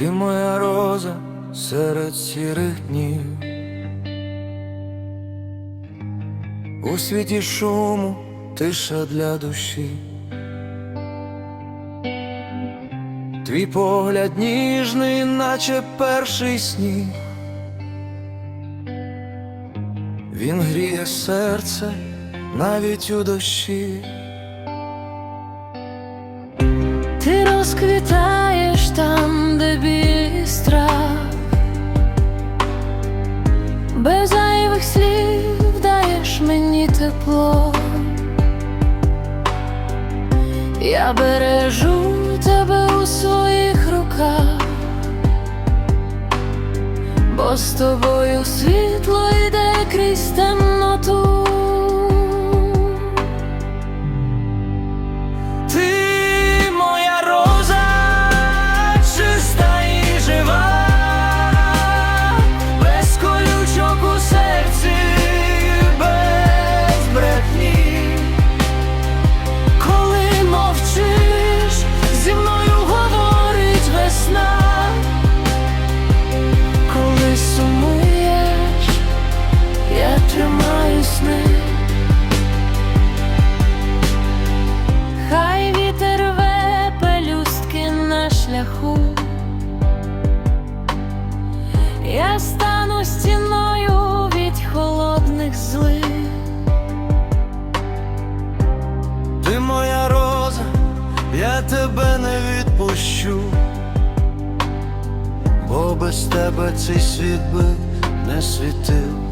Ти моя роза серед сірих днів. У світі шуму тиша для душі. Твій погляд ніжний, наче перший сніг. Він гріє серце навіть у дощі. Ти розквітаєш без зайвих слів даєш мені тепло. Я бережу тебе у своїх руках, бо з тобою світло тебе не відпущу, бо без тебе цей світ би не світив.